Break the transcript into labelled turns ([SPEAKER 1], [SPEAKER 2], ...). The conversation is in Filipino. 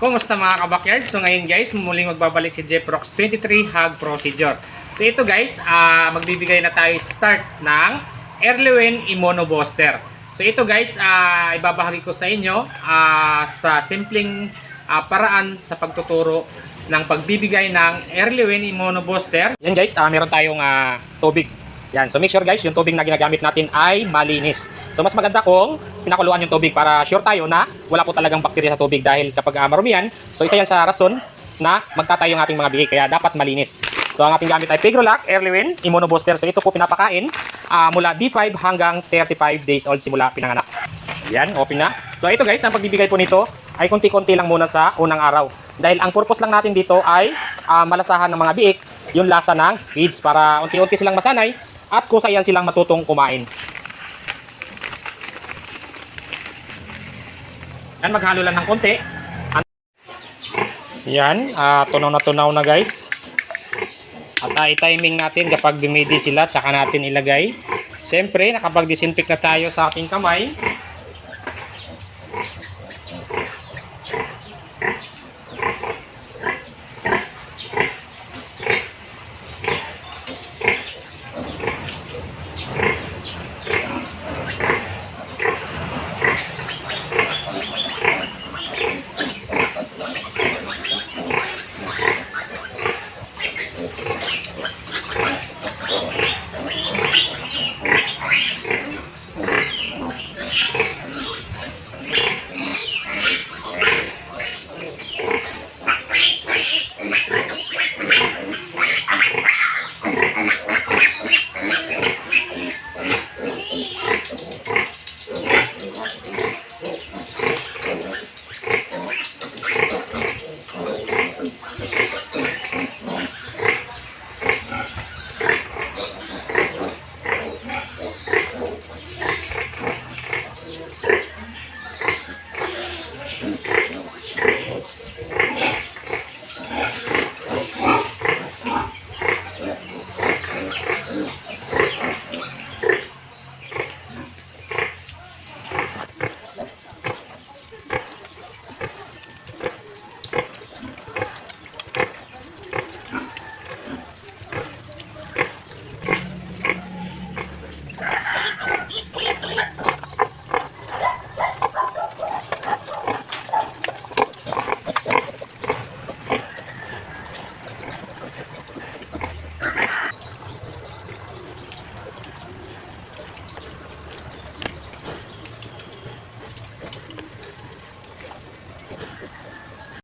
[SPEAKER 1] Kumusta mga kabakyard? So ngayon guys, muling magbabalik si Jeprox 23 Hug Procedure. So ito guys, ah, magbibigay na tayo start ng Erlewin Immuno Booster. So ito guys, ah, ibabahagi ko sa inyo ah, sa simpleng ah, paraan sa pagtuturo ng pagbibigay ng Erlewin Immuno Booster. Yan guys, ah, meron tayong ah, tubig. Yan, so make sure guys, yung tubig na ginagamit natin ay malinis. So mas maganda kung pinakuluan yung tubig para sure tayo na wala po talagang bakterya sa tubig dahil kapag uh, marumihan, so isa yan sa rason na magtatay yung ating mga bihik kaya dapat malinis. So ang ating gamit ay Pigrolac Airlewin Immunobooster. So ito po pinapakain ah, mula D5 hanggang 35 days old simula pinanganak. Yan, open na. So ito guys, ang pagbibigay po nito ay konti-konti lang muna sa unang araw. Dahil ang purpose lang natin dito ay ah, malasahan ng mga biik yung lasa ng feeds para unti-unti silang masanay at kusayan silang matutong kumain. Yan, maghalo lang ng konti. Yan, ah, tunaw na tunaw na guys. At ah, i-timing natin kapag dumidi sila, tsaka natin ilagay. Siyempre, nakapag-disinfect na tayo sa ating kamay. Thank you.